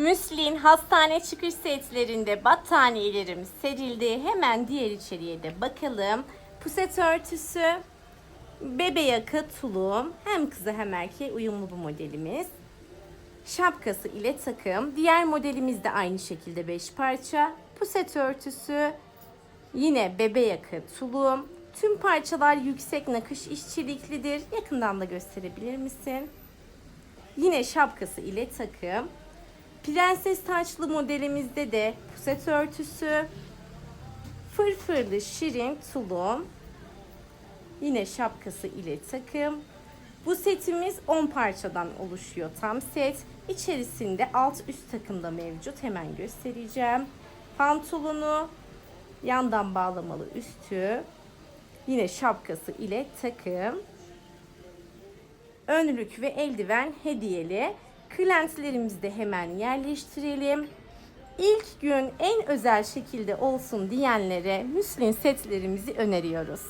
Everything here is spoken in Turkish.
Müslin hastane çıkış setlerinde battaniyelerimiz serildi. Hemen diğer içeriye de bakalım. Puset örtüsü, bebe yaka tulum. Hem kıza hem erkeğe uyumlu bu modelimiz. Şapkası ile takım. Diğer modelimiz de aynı şekilde 5 parça. Puset örtüsü, yine bebe yaka tulum. Tüm parçalar yüksek nakış işçiliklidir. Yakından da gösterebilir misin? Yine şapkası ile takım. Prenses taçlı modelimizde de puset örtüsü, fırfırlı şirin tulum, yine şapkası ile takım. Bu setimiz 10 parçadan oluşuyor tam set. İçerisinde alt üst takımda mevcut. Hemen göstereceğim. Pantolonu, yandan bağlamalı üstü, yine şapkası ile takım önlük ve eldiven hediyeli. Kırlentilerimizi de hemen yerleştirelim. İlk gün en özel şekilde olsun diyenlere müslin setlerimizi öneriyoruz.